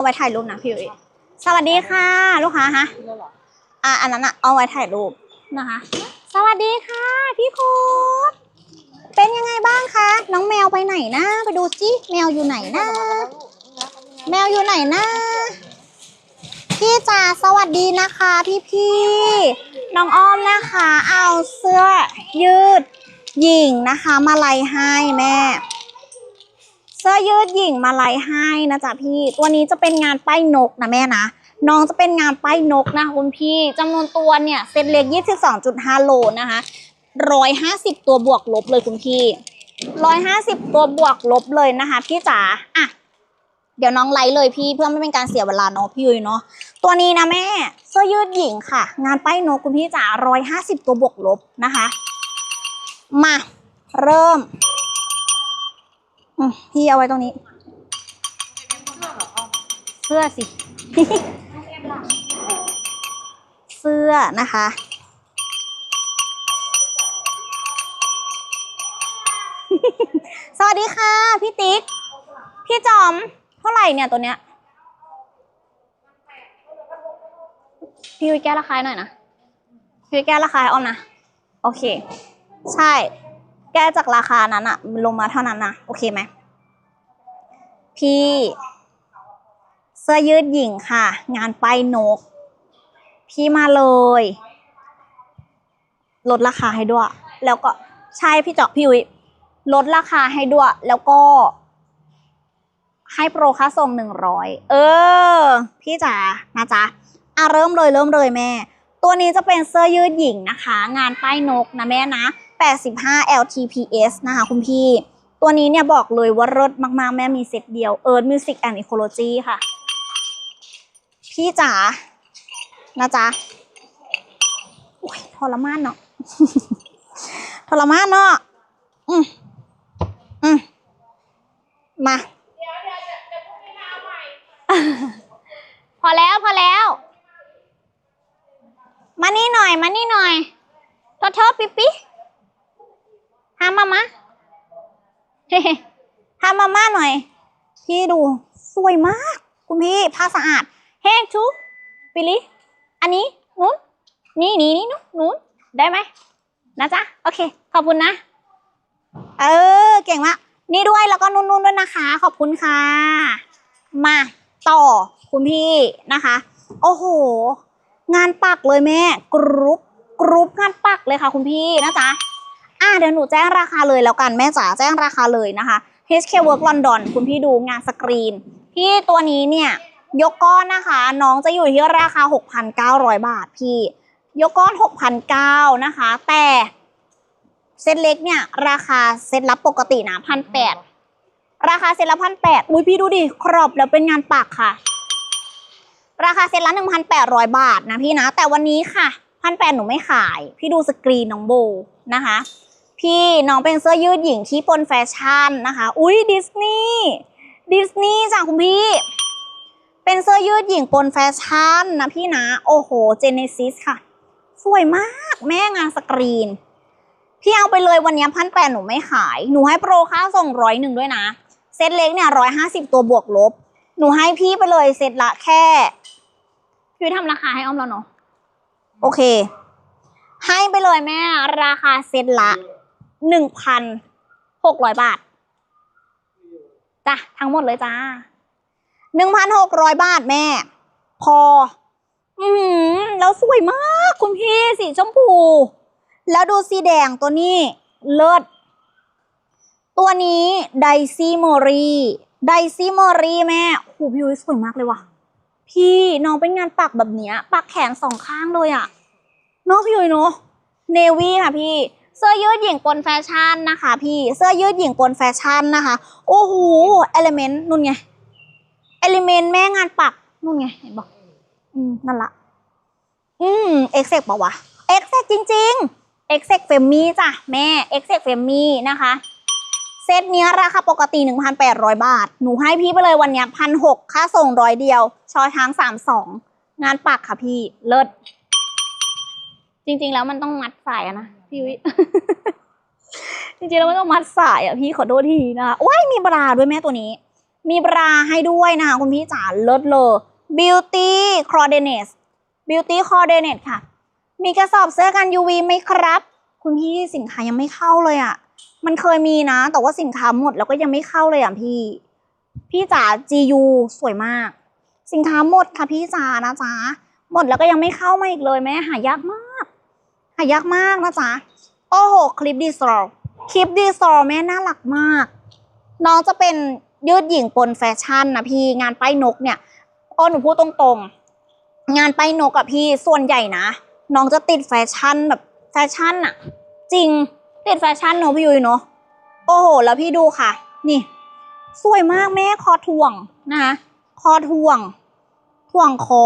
เอาไว้ถ่ายรูปนะพี่ยุ้ยสวัสดีค่ะ ลูกค้าฮะอะอันนั้นอะเอาไว้ถ่ายรูปนะคะ สวัสดีค่ะ พี่โค้ดเป็นยังไงบ้างคะ น้องแมวไปไหนนะไปดูจิแมวอยู่ไหนนะแมวอยู่ไหนนะพี่จ๋าสวัสดีนะคะพี่พี่น้องอ้อมนะคะ เอาเสื้อยืดหญิงนะคะ มาไลยให้แม่ เสื้อยืดหญิงมาไลยให้นะจ๊ะพี่ ตัวนี้จะเป็นงานป้ายนกนะแม่นะน้องจะเป็นงานป้ายนกนะคุณพี่จำนวนตัวเนี่ยเซตเล็ก 22.5 โลนะคะ 150 ตัวบวกลบเลยคุณพี่ 150 ตัวบวกลบเลยนะคะ พี่จ๋าอะเดี๋ยวน้องไลฟ์เลยพี่เพื่อไม่เป็นการเสียเวลาเนาะพี่ยุ้ยเนาะตัวนี้นะแม่เสื้อยืดหญิงค่ะ งานป้ายนกคุณพี่จ๋า150 ตัวบวกลบนะคะ มาเริ่ม อืมพี่เอาไว้ตรงนี้ เสื้อสิ เสื้อนะคะ สวัสดีค่ะ พี่ติ๊ก พี่จอม เท่าไหร่เนี่ยตัวเนี้ย พี่ยุ้ยแก้ราคาให้หน่อยนะพี่ยุ้ยแก้ราคาให้อ้อมนะ โอเค ใช่ แก้จากราคานั้นอะลงมาเท่านั้นนะโอเคไหมพี่เสื้อยืดหญิงค่ะ งานป้ายนก พี่มาเลย ลดราคาให้ด้วย แล้วก็ใช่พี่เจาะพี่วิลดราคาให้ด้วย แล้วก็ ให้โปรค่าส่งหนึ่งร้อยเออ พี่จ๋านะจ๊ะอะเริ่มเลยเริ่มเลยแม่ ตัวนี้จะเป็นเสื้อยืดหญิงนะคะ งานป้ายนกนะแม่นะ 85 LTPS นะคะคุณพี่ ตัวนี้เนี่ยบอกเลยว่าเลิศมากๆ แม่มีเซตเดียว Earth Music and Ecology ค่ะ พี่จ๋านะจ๊ะโอ้ยทรมานเนาะทรมานเนาะอืมอืมมาพอแล้วพอแล้ว มานี่หน่อย มานี่หน่อยทษโทษปิ๊ป๊ ปิ๊หามามะเฮ้หามาม่าหน่อย พี่ดูสวยมาก คุณพี่ผ้าสะอาด เฮ้ชูปิลิอันนี้นู้นนี่นี่นี่นู้นนู้นได้ไหมนะจ๊ะโอเค ขอบคุณนะ เออ เก่งมากนี่ด้วยแล้วก็นุ่นๆด้วยนะคะ ขอบคุณค่ะ มาต่อคุณพี่นะคะ โอ้โห งานปักเลยแม่ กรุ๊ปกรุ๊ปงานปักเลยค่ะ คุณพี่นะจ๊ะ อะเดี๋ยวหนูแจ้งราคาเลยแล้วกันแม่จ๋าแจ้งราคาเลยนะคะ HK Work London คุณพี่ดูงานสกรีนที่ตัวนี้เนี่ยยกก้อนนะคะ น้องจะอยู่ที่ราคา 6,900 บาทพี่ ยกก้อน 6,900นะคะ แต่เซตเล็กเนี่ยราคาเซตรับปกตินะ1,800ราคาเซตละ1,800อุ้ยพี่ดูดิครอบแล้วเป็นงานปักค่ะ ราคาเซตละ1,800บาทนะพี่นะ แต่วันนี้ค่ะ1,800หนูไม่ขาย พี่ดูสกรีนน้องโบนะคะ พี่น้องเป็นเสื้อยืดหญิงที่ปนแฟชั่นนะคะ อุ้ยดิสนีย์ดิสนีย์จ้ะคุณพี่ เป็นเสื้อยืดหญิงปนแฟชั่นนะพี่นะ โอ้โหเจเนซิสค่ะ สวยมากแม่งานสกรีน พี่เอาไปเลยวันนี้พันแปดหนูไม่ขาย หนูให้โปรค่าส่งร้อยหนึ่งด้วยนะ เซตเล็กเนี่ยร้อยห้าสิบตัวบวกลบ หนูให้พี่ไปเลยเซตละแค่พี่ทำราคาให้อ้อมแล้วเนาะโอเค ให้ไปเลยแม่ราคาเซตละ หนึ่งพันหกร้อยบาทจ้ะทั้งหมดเลยจ้าหนึ่งพันหกร้อยบาทแม่ พอ อือหือแล้วสวยมาก คุณพี่สีชมพู แล้วดูสีแดงตัวนี้ เลิศตัวนี้ไดซี่โมรีไดซี่โมรีแม่โหพี่ยุ้ยสวยมากเลยว่ะ พี่น้องเป็นงานปักแบบเนี้ย ปักแขนสองข้างเลยอะเนาะพี่ยุ้ยเนาะเนวี่ค่ะพี่ เสื้อยืดหญิงปนแฟชั่นนะคะพี่เสื้อยืดหญิงปนแฟชั่นนะคะโอ้โหเอลิเมนต์นู่นไงเอลิเมนต์แม่งานปักนู่นไงเห็นบอกอืมนั่นละอืมเอ็กเซกปะวะเอ็กเซกจริงๆเอ็กเซกเฟมมี่จ้ะแม่เอ็กเซกเฟมมี่นะคะเซตเนี้ยราคาปกติ 1,800 บาท หนูให้พี่ไปเลยวันเนี้ยพันหกค่าส่งร้อยเดียว ชอช้างสามสองงานปักค่ะพี่เลิศจริงๆแล้วมันต้องมัดสายนะ พี่วิจริงๆแล้วมันต้องมัดสายอะพี่ขอโทษทีนะคะว้ายมีบราด้วยแม่ตัวนี้ มีบราให้ด้วยนะคะคุณพี่จ๋าเลิศเลย Beauty Coordinate Beauty Coordinate ค่ะ มีกระสอบเสื้อกัน UV ไหมครับ คุณพี่สินค้ายังไม่เข้าเลยอะ มันเคยมีนะ แต่ว่าสินค้าหมดแล้วก็ยังไม่เข้าเลยอะพี่ พี่จ๋า GU สวยมาก สินค้าหมดค่ะพี่จ๋านะจ๊ะหมดแล้วก็ยังไม่เข้ามาอีกเลยแม่หายากมาก หายากมากนะจ๊ะ โอ้โห คลิปดีสโตรคลิปดีสโตรแม่น่ารักมาก น้องจะเป็นยืดหยิ่งปนแฟชั่นนะพี่ งานป้ายนกเนี่ยโอ้หนูพูดตรงๆ งานป้ายนกอะพี่ส่วนใหญ่นะ น้องจะติดแฟชั่นแบบแฟชั่นอะจริงติดแฟชั่นเนอะพี่ยุ้ยเนอะโอ้โห แล้วพี่ดูค่ะ นี่ สวยมากแม่คอถ่วงนะคะคอถ่วงถ่วงคอ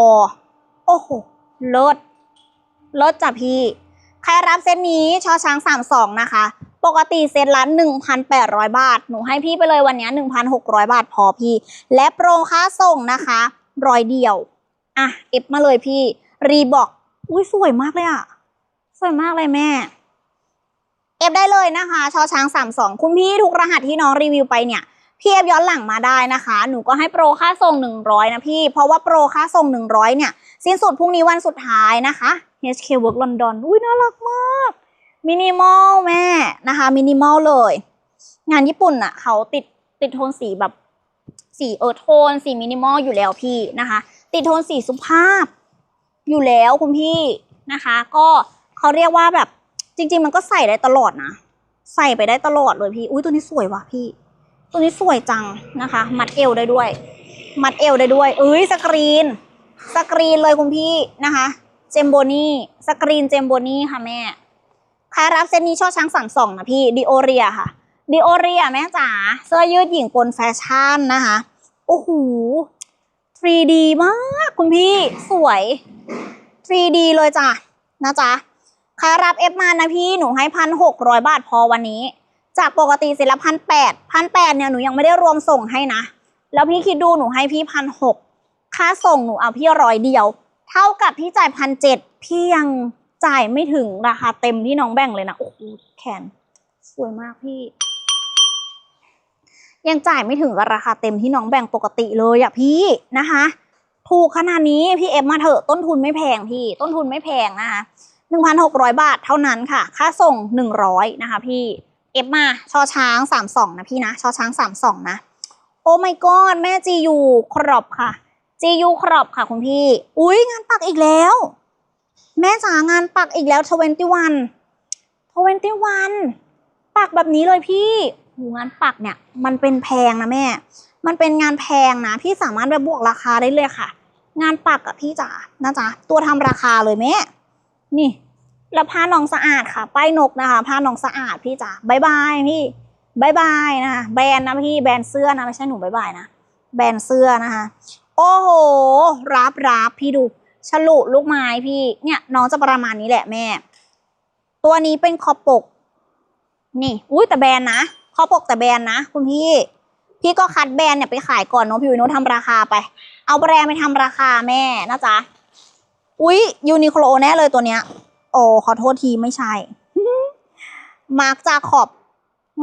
โอ้โหเลิศเลิศจ้ะพี่ ใครรับเซตนี้ชอช้างสามสองนะคะ ปกติเซตละ1,800 บาท หนูให้พี่ไปเลยวันนี้ 1,600 บาทพอพี่ และโปรค่าส่งนะคะร้อยเดียว อะ เอฟมาเลยพี่ รีบอก อุ้ยสวยมากเลยอะสวยมากเลยแม่ เอฟได้เลยนะคะ ชอช้าง32คุณพี่ทุกรหัสที่น้องรีวิวไปเนี่ยพี่เอฟย้อนหลังมาได้นะคะ หนูก็ให้โปรค่าส่ง 100 นะพี่ เพราะว่าโปรค่าส่ง 100 เนี่ย สิ้นสุดพรุ่งนี้วันสุดท้ายนะคะ HK Work London อุ้ยน่ารักมาก มินิมอลแม่นะคะมินิมอลเลย งานญี่ปุ่นอะเขาติดติดโทนสีแบบสีเออโทนสีมินิมอลอยู่แล้วพี่นะคะ ติดโทนสีสุภาพ อยู่แล้วคุณพี่นะคะ ก็เขาเรียกว่าแบบจริง ๆ มันก็ใส่ได้ตลอดนะ ใส่ไปได้ตลอดเลยพี่อุ้ยตัวนี้สวยว่ะพี่ ตัวนี้สวยจังนะคะ มัดเอวได้ด้วย มัดเอวได้ด้วยเอ้ยสกรีน สกรีนเลยคุณพี่นะคะ เจมโบนี่สกรีนเจมโบนี่ค่ะแม่ใครรับเซตนี้ช่อช้างสามสองนะพี่ดิโอเรียค่ะดิโอเรียแม่จ๋าเสื้อยืดหญิงปนแฟชั่นนะคะ โอ้โห 3D มากคุณพี่สวย 3D เลยจ้ะนะจ๊ะใครรับเอฟมานะพี่หนูให้พันหกร้อยบาทพอวันนี้ จากปกติเสร็จละพันแปดพันแปดเนี่ยหนูยังไม่ได้รวมส่งให้นะ แล้วพี่คิดดูหนูให้พี่พันหกค่าส่งหนูเอาพี่ร้อยเดียว เท่ากับพี่จ่ายพันเจ็ดพี่ยังจ่ายไม่ถึงราคาเต็มที่น้องแบ่งเลยนะ โอ้โหแขนสวยมากพี่ ยังจ่ายไม่ถึงกับราคาเต็มที่น้องแบ่งปกติเลยอะพี่นะคะ ถูกขนาดนี้พี่เอฟมาเถอะต้นทุนไม่แพงพี่ ต้นทุนไม่แพงนะคะหนึ่งพันหกร้อยบาทเท่านั้นค่ะ ค่าส่งหนึ่งร้อยนะคะ พี่เอฟมาชอช้างสามสองนะพี่นะชอช้างสามสองนะ โอ้ my god แม่จีอยู่ครอบค่ะ จียูครอบค่ะคุณพี่ อุ้ยงานปักอีกแล้ว แม่จ๋างานปักอีกแล้วทเวนตี้วันทเวนตี้วันปักแบบนี้เลยพี่หูงานปักเนี่ย มันเป็นแพงนะแม่ มันเป็นงานแพงนะ พี่สามารถไปบวกราคาได้เลยค่ะ งานปักอะพี่จ๋านะจ๊ะตัวทำราคาเลยแม่ นี่ แล้วผ้าน้องสะอาดค่ะ ป้ายนกนะคะผ้าน้องสะอาดพี่จ๋าบายบายพี่บายบายนะคะแบรนด์นะพี่แบรนด์เสื้อนะไม่ใช่หนูบายบายนะแบรนด์เสื้อนะคะ โอ้โห รับรับพี่ดู ฉลุลูกไม้พี่ เนี่ย น้องจะประมาณนี้แหละแม่ ตัวนี้เป็นคอปก นี่ อุ้ยแต่แบรนด์นะ คอปกแต่แบรนด์นะคุณพี่ พี่ก็คัดแบรนด์เนี่ยไปขายก่อนเนาะพี่วิโนทำราคาไป เอาแบรนด์ไปทำราคาแม่นะจ๊ะ อุ้ยยูนิโคลแน่เลยตัวเนี้ย โอ้ขอโทษทีไม่ใช่ มาร์กจาขอบ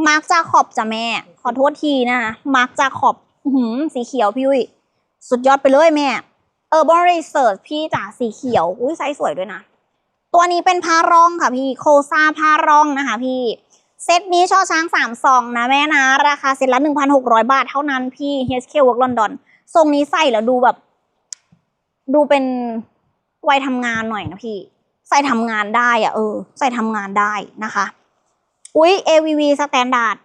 มาร์กจาขอบจ้ะแม่ ขอโทษทีนะมาร์กจาขอบอืสีเขียวพี่วิ สุดยอดไปเลยแม่เออ b ริเซิร์ชพี่จ๋าสีเขียว อุ้ยไซส์สวยด้วยนะ ตัวนี้เป็นผ้ารองค่ะพี่โคซาผ้ารองนะคะพี่ เซตนี้ช่อช้างสามซองนะแม่นะ ราคาเซตละหนึ่งพันหกร้อยบาทเท่านั้นพี่ HK Work London ทรงนี้ใส่แล้วดูแบบ ดูเป็นวัยทำงานหน่อยนะพี่ ใส่ทำงานได้อะเออ ใส่ทำงานได้นะคะ อุ๊ย AVV Standard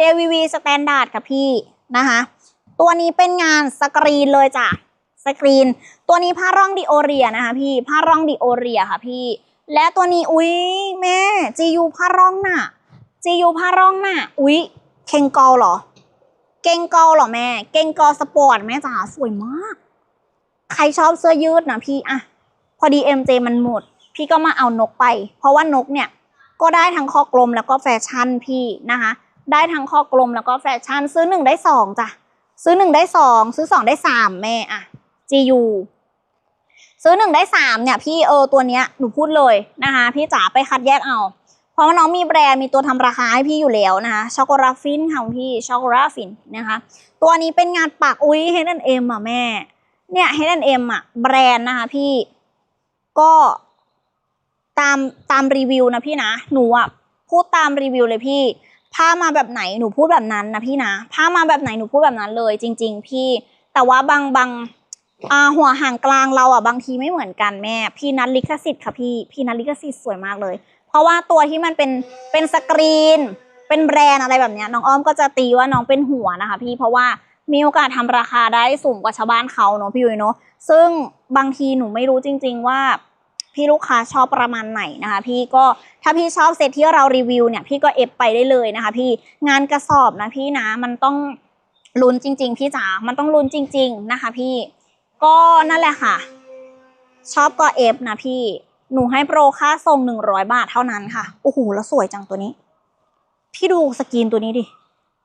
AVV Standard ค่ะพี่นะคะ ตัวนี้เป็นงานสกรีนเลยจ้ะสกรีน ตัวนี้ผ้าร่องดิโอเรียนะคะพี่ผ้าร่องดิโอเรียค่ะพี่ และตัวนี้อุ๊ยแม่ GU ผ้าร่องน่ะ GU ผ้าร่องน่ะอุ๊ยเคงกอลเหรอ เกงกอลเหรอแม่ เกงกอลสปอร์ตแม่จ๋าสวยมาก ใครชอบเสื้อยืดนะพี่อะพอดี MJ มันหมด พี่ก็มาเอานกไป เพราะว่านกเนี่ยก็ได้ทั้งคอกลมแล้วก็แฟชั่นพี่นะคะ ได้ทั้งคอกลมแล้วก็แฟชั่นซื้อหนึ่งได้สองจ้ะ ซื้อหนึ่งได้สองซื้อสองได้สามแม่อะ GU ซื้อหนึ่งได้สามเนี่ยพี่เออตัวเนี้ยหนูพูดเลยนะคะ พี่จ๋าไปคัดแยกเอา เพราะว่าน้องมีแบรนด์มีตัวทำราคาให้พี่อยู่แล้วนะคะช็อกโกราฟินค่ะพี่ช็อกโกราฟินนะคะ ตัวนี้เป็นงานปักอุ้ย H&M อะแม่ เนี่ย H&M อะแบรนด์นะคะพี่ก็ตามตามรีวิวนะพี่นะ หนูอะพูดตามรีวิวเลยพี่ ผ้ามาแบบไหนหนูพูดแบบนั้นนะพี่นะผ้ามาแบบไหนหนูพูดแบบนั้นเลยจริง ๆ พี่ แต่ว่าบางบางหัวห่างกลางเราอะบางทีไม่เหมือนกันแม่ พี่นัดลิขสิทธิ์ค่ะพี่พี่นัดลิขสิทธิ์สวยมากเลย เพราะว่าตัวที่มันเป็นเป็นสกรีน เป็นแบรนด์อะไรแบบนี้น้องอ้อมก็จะตีว่าน้องเป็นหัวนะคะ พี่เพราะว่ามีโอกาสทำราคาได้สูงกว่าชาวบ้านเขาเนาะพี่ยุ้ยเนาะซึ่งบางทีหนูไม่รู้จริง ๆ ว่า พี่ลูกค้าชอบประมาณไหนนะคะ พี่ก็ถ้าพี่ชอบเซตที่เรารีวิวเนี่ยพี่ก็เอฟไปได้เลยนะคะ พี่งานกระสอบนะพี่นะมันต้องลุ้นจริง ๆ พี่จ๋ามันต้องลุ้นจริง ๆนะคะ พี่ก็นั่นแหละค่ะ ชอบก็เอฟนะพี่หนูให้โปรค่าส่งหนึ่งร้อยบาทเท่านั้นค่ะโอ้โหแล้วสวยจังตัวนี้ พี่ดูสกรีนตัวนี้ดิ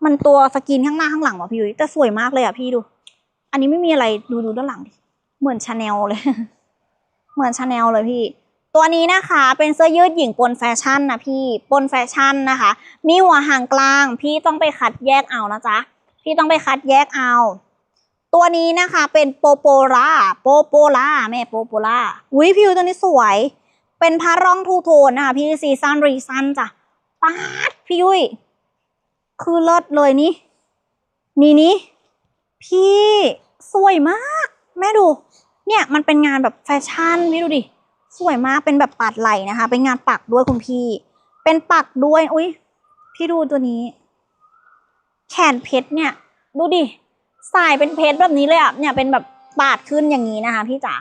มันตัวสกรีนข้างหน้าข้างหลังว่ะพี่ยุ้ยแต่สวยมากเลยอะพี่ดู อันนี้ไม่มีอะไรดูดูด้านหลังดิเหมือนชาแนลเลย เหมือนชาแนลเลยพี่ ตัวนี้นะคะเป็นเสื้อยืดหญิงปนแฟชั่นนะพี่ปนแฟชั่นนะคะ มีหัวหางกลาง พี่ต้องไปคัดแยกเอานะจ๊ะพี่ต้องไปคัดแยกเอา ตัวนี้นะคะเป็นโปโปล่าโปโปล่าแม่โปโปล่าอุ้ยพี่ยุ้ยตัวนี้สวย เป็นผ้าร่องทูโทนนะคะพี่ซีซันรีซันจ้ะปาดพี่ยุ้ยคือเลิศเลยนี่นี่นี่พี่สวยมาก แม่ดู เนี่ยมันเป็นงานแบบแฟชั่นพี่ดูดิ สวยมากเป็นแบบปาดไหลนะคะ เป็นงานปักด้วยคุณพี่ เป็นปักด้วยอุ้ยพี่ดูตัวนี้ แขนเพชรเนี่ย ดูดิสายเป็นเพชรแบบนี้เลยอะเนี่ยเป็นแบบปาดขึ้นอย่างนี้นะคะ พี่จ๋า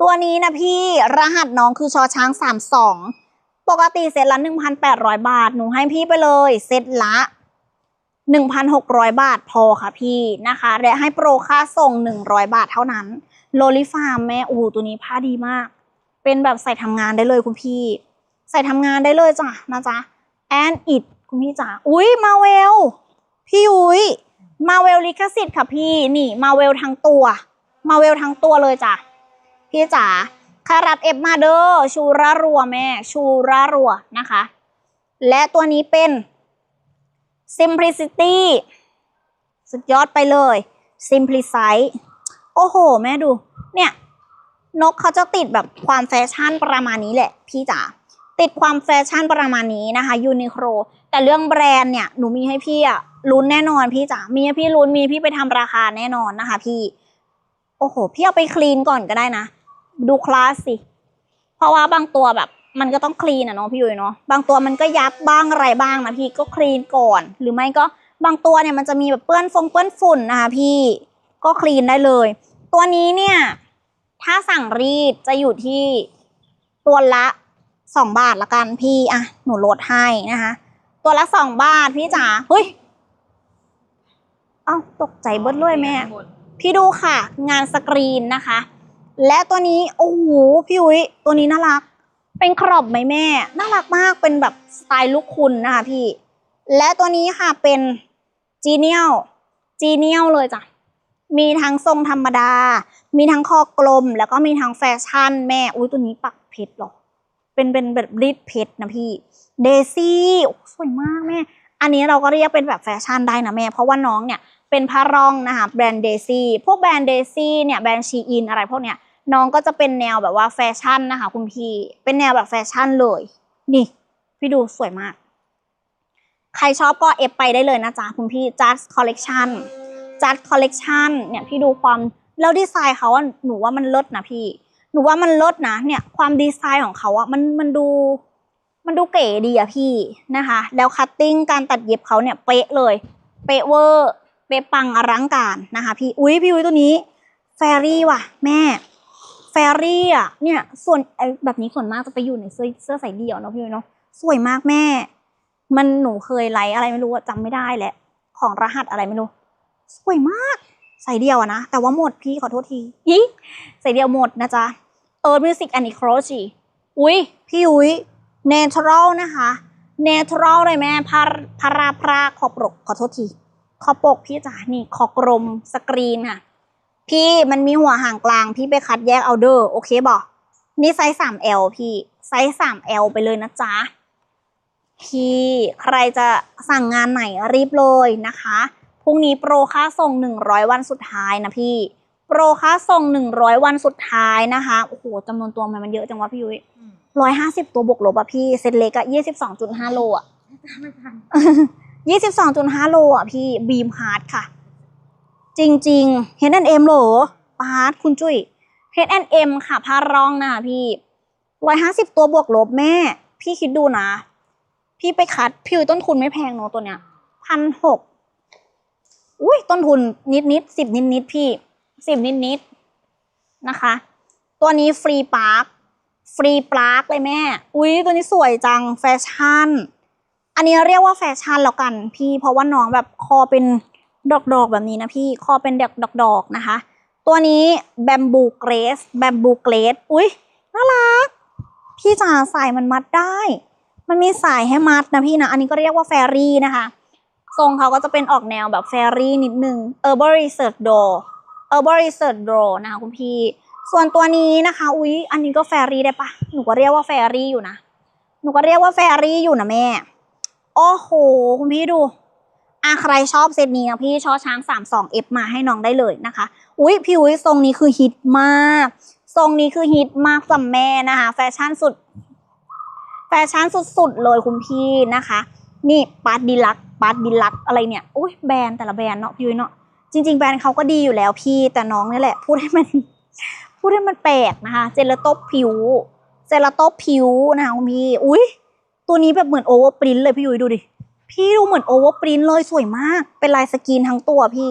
ตัวนี้นะพี่รหัสน้องคือชอช้างสามสองปกติเซตละ1,800บาทหนูให้พี่ไปเลยเซตละ1,600บาทพอค่ะพี่นะคะ และให้โปรค่าส่ง100บาทเท่านั้น โลลิฟาร์มแม่โอู้ตัวนี้ผ้าดีมาก เป็นแบบใส่ทำงานได้เลยคุณพี่ ใส่ทำงานได้เลยจ้ะนะจ๊ะแอนอิดคุณพี่จ๋าอุ้ยมาเวลพี่อุ้ยมาเวลลิขสิทธิ์ค่ะพี่นี่มาเวลทั้งตัว มาเวลทั้งตัวเลยจ้ะพี่จ๋าคารับเอฟมาเดอร์ชูระรัวแม่ ชูระรัวนะคะ และตัวนี้เป็น simplicity สุดยอดไปเลย simplicize โอ้โห แม่ดู เนี่ย นกเขาจะติดแบบความแฟชั่นประมาณนี้แหละ พี่จ๋าติดความแฟชั่นประมาณนี้นะคะยูนิโคลแต่เรื่องแบรนด์เนี่ยหนูมีให้พี่อะลุ้นแน่นอนพี่จ๋ามีให้พี่ลุ้นมีพี่ไปทำราคาแน่นอนนะคะ พี่ โอ้โห พี่เอาไปคลีนก่อนก็ได้นะ ดูคลาสสิ เพราะว่าบางตัวแบบมันก็ต้องคลีนอะเนาะพี่ยุ้ยเนาะบางตัวมันก็ยับบ้างอะไรบ้างนะพี่ก็คลีนก่อน หรือไม่ก็บางตัวเนี่ยมันจะมีแบบเปื้อนฟงเปื้อนฝุ่นนะคะพี่ ก็คลีนได้เลย ตัวนี้เนี่ยถ้าสั่งรีดจะอยู่ที่ตัวละสองบาทละกันพี่อะหนูลดให้นะคะ ตัวละสองบาทพี่จ๋าเฮ้ยเอ้าตกใจเบิดเลยแม่ พี่ดูค่ะ งานสกรีนนะคะ และตัวนี้โอ้โหพี่ยุ้ยตัวนี้น่ารัก เป็นครอบไหมแม่ น่ารักมากเป็นแบบสไตล์ลูกคุณนะคะพี่ และตัวนี้ค่ะเป็นจีเนียลจีเนียลเลยจ้ะ มีทั้งทรงธรรมดา มีทั้งคอกลม แล้วก็มีทั้งแฟชั่น แม่ อุ้ยตัวนี้ปักเพชรหรอ เป็นเป็นแบบรีดเพชรนะพี่ เดซี่สวยมากแม่ อันนี้เราก็เรียกเป็นแบบแฟชั่นได้นะแม่ เพราะว่าน้องเนี่ยเป็นผ้ารองนะคะแบรนด์เดซี่ พวกแบรนด์เดซี่เนี่ยแบรนด์ชีอินอะไรพวกเนี้ยน้องก็จะเป็นแนวแบบว่าแฟชั่นนะคะ คุณพี่ เป็นแนวแบบแฟชั่นเลย นี่ พี่ดูสวยมาก ใครชอบก็เอฟไปได้เลยนะจ๊ะคุณพี่ Just Collection Just Collection เนี่ยพี่ดูความแล้วดีไซน์เขาอะหนูว่ามันเลิศนะพี่ หนูว่ามันเลิศนะเนี่ยความดีไซน์ของเขาอะมันมันดูมันดูเก๋ดีอะพี่นะคะ แล้วคัตติ้งการตัดเย็บเขาเนี่ยเป๊ะเลย เป๊ะเวอร์ เป๊ะปังอลังการนะคะพี่ อุ้ยพี่อุ้ยตัวนี้ แฟรี่ว่ะ แม่ แฟรี่อะเนี่ยส่วนแบบนี้ส่วนมากจะไปอยู่ในเสื้อเสื้อใส่เดี่ยวเนาะพี่ยุ้ยเนาะสวยมากแม่ มันหนูเคยไลฟ์อะไรไม่รู้อะจำไม่ได้แหละ ของรหัสอะไรไม่รู้ สวยมาก ใส่เดี่ยวอะนะ แต่ว่าหมดพี่ขอโทษทีฮิใส่เดี่ยวหมดนะจ๊ะเออมิวสิกอันนี้โครชีอุ้ยพี่อุ้ยเนเชอรัลนะคะเนเชอรัลเลยแม่พาพาราพราขอบปกขอโทษทีขอบปกพี่จ๋านี่ขอกลมสกรีนค่ะ พี่มันมีหัวห่างกลางพี่ไปคัดแยกเอาเดอร์โอเคบอกนี่ไซส์ 3L พี่ไซส์ 3L ไปเลยนะจ๊ะพี่ใครจะสั่งงานไหนรีบเลยนะคะ พรุ่งนี้โปรค่าส่ง 100 วันสุดท้ายนะพี่ โปรค่าส่ง 100 วันสุดท้ายนะคะโอ้โหจำนวนตัวมันมันเยอะจังวะพี่ยุ้ยอืมร้อยห้าสิบตัวบวกลบอะพี่เซตเล็กอะยี่สิบสองจุดห้าโลอะไม่ทันยี่สิบสองจุดห้าโลอะพี่บีมฮาร์ดค่ะ จริงๆ H&M โหลปาร์ตคุณจุ้ย H&M ค่ะพารองนะคะพี่ร้อยห้าสิบตัวบวกลบแม่ พี่คิดดูนะ พี่ไปคัดพี่ต้นทุนไม่แพงเนอะตัวเนี้ยพันหก อุ้ยต้นทุนนิดนิดสิบนิดนิดพี่สิบนิดนิดนะคะ ตัวนี้ฟรีปาร์คฟรีปาร์คเลยแม่ อุ้ยตัวนี้สวยจังแฟชั่น อันนี้เรียกว่าแฟชั่นแล้วกันพี่ เพราะว่าน้องแบบคอเป็นดอกดอกๆแบบนี้นะพี่ คอเป็นดอกดอกดอกๆนะคะ ตัวนี้แบมบูเกรสแบมบูเกรสอุ้ยน่ารัก พี่จ๋าสายมันมัดได้ มันมีสายให้มัดนะพี่นะ อันนี้ก็เรียกว่าแฟรี่นะคะ ทรงเขาก็จะเป็นออกแนวแบบแฟรี่นิดนึง Herbal Research Door Herbal Research Door นะคะคุณพี่ ส่วนตัวนี้นะคะ อุ๊ย อันนี้ก็แฟรี่ได้ปะหนูก็เรียกว่าแฟรี่อยู่นะ หนูก็เรียกว่าแฟรี่อยู่นะแม่ โอ้โห คุณพี่ดูอะใครชอบเซตนี้นะพี่ชอช้าง 32F มาให้น้องได้เลยนะคะ อุ๊ย พี่อุ๊ยทรงนี้คือฮิตมาก ทรงนี้คือฮิตมากสำหรับแม่นะคะ แฟชั่นสุด แฟชั่นสุดๆเลยคุณพี่นะคะ นี่ปาร์ตดีลักปาร์ตดีลักอะไรเนี่ยอุ้ยแบรนด์แต่ละแบรนด์เนาะพี่ยุ้ยเนาะจริง ๆ แบรนด์เขาก็ดีอยู่แล้วพี่แต่น้องนี่แหละ พูดให้มันพูดให้มันแปลกนะคะ เจลาโต้ผิว เจลาโต้ผิวนะคะคุณพี่อุ้ยตัวนี้แบบเหมือนโอเวอร์ปรินเลยพี่ยุ้ยดูดิพี่ดูเหมือนโอเวอร์ปรินเลยสวยมากเป็นลายสกรีนทั้งตัวพี่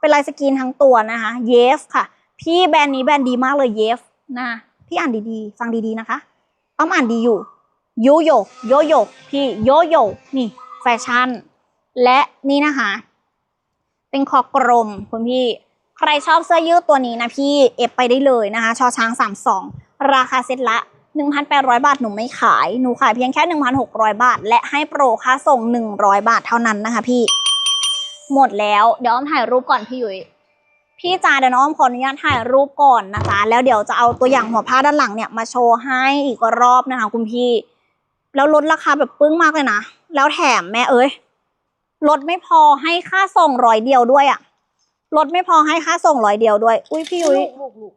เป็นลายสกรีนทั้งตัวนะคะเยฟค่ะ พี่แบรนด์นี้แบรนด์ดีมากเลยเยฟนะพี่อ่านดีๆ ฟังดีๆนะคะอ้อมอ่านดีอยู่ ยโย่โยโย่พี่โยโย่นี่แฟชั่น และนี่นะคะ เป็นคอกลมคุณพี่ ใครชอบเสื้อยืดตัวนี้นะพี่เอฟไปได้เลยนะคะชอช้าง 32 ราคาเซ็ตละ 1,800 บาทหนูไม่ขาย หนูขายเพียงแค่ 1,600 บาท และให้โปรค่าส่ง 100 บาทเท่านั้นนะคะพี่ หมดแล้วเดี๋ยวอ้อมถ่ายรูปก่อนพี่ยุ้ยพี่จ๋าเดี๋ยวน้องอ้อมขออนุญาตถ่ายรูปก่อนนะจ๊ะแล้วเดี๋ยวจะเอาตัวอย่างหัวผ้าด้านหลังเนี่ยมาโชว์ให้อีกรอบนะคะคุณพี่ แล้วลดราคาแบบปึ้งมากเลยนะ แล้วแถมแม่เอ้ยลดไม่พอให้ค่าส่งร้อยเดียวด้วยอะลดไม่พอให้ค่าส่งร้อยเดียวด้วย อุ้ยพี่ยุ้ยลูกลูก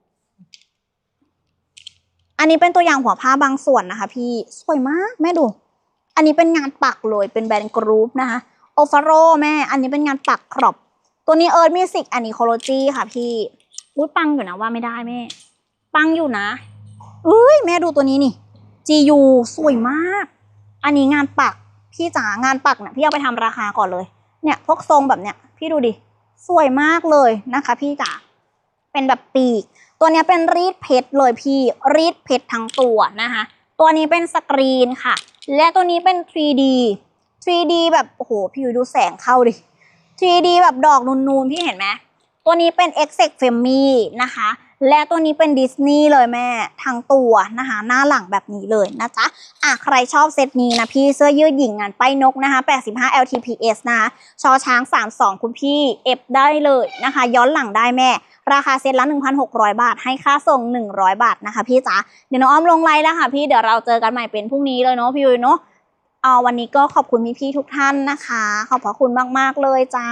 อันนี้เป็นตัวอย่างหัวผ้าบางส่วนนะคะ พี่สวยมากแม่ดู อันนี้เป็นงานปักเลยเป็นแบรนด์กรุ๊ปนะคะโอฟาโรแม่ อันนี้เป็นงานปักครอบ ตัวนี้เอิร์ธมิวสิกอันนี้โคโลจีค่ะพี่อุ้ยปังอยู่นะว่าไม่ได้แม่ ปังอยู่นะอุ้ยแม่ดูตัวนี้นี่ GU สวยมาก อันนี้งานปัก พี่จ๋างานปักเนี่ยพี่เอาไปทำราคาก่อนเลย เนี่ยพวกทรงแบบเนี้ย พี่ดูดิ สวยมากเลยนะคะ พี่จ๋า เป็นแบบปีก ตัวนี้เป็นรีดเพชรเลยพี่ รีดเพชรทั้งตัวนะคะ ตัวนี้เป็นสกรีนค่ะ และตัวนี้เป็น 3D 3D แบบโอ้โห พี่ดูแสงเข้าดิ 3D แบบดอกนูนๆ พี่เห็นไหม ตัวนี้เป็น e x e c f e m i นะคะ และตัวนี้เป็นดิสนีย์เลยแม่ทั้งตัวนะคะ หน้าหลังแบบนี้เลยนะจ๊ะอะใครชอบเซตนี้นะพี่เสื้อยืดหญิงงานป้ายนกนะคะ 85 LTPS นะคะชอช้าง 32 คุณพี่เอฟได้เลยนะคะ ย้อนหลังได้แม่ ราคาเซตละ 1,600 บาท ให้ค่าส่ง 100 บาทนะคะ พี่จ๋าเดี๋ยวน้องอ้อมลงไลน์แล้วค่ะพี่เดี๋ยวเราเจอกันใหม่เป็นพรุ่งนี้เลยเนาะพี่ยุ้ยเนาะเอาวันนี้ก็ขอบคุณพี่ๆทุกท่านนะคะ ขอบพระคุณมากๆเลยจ้า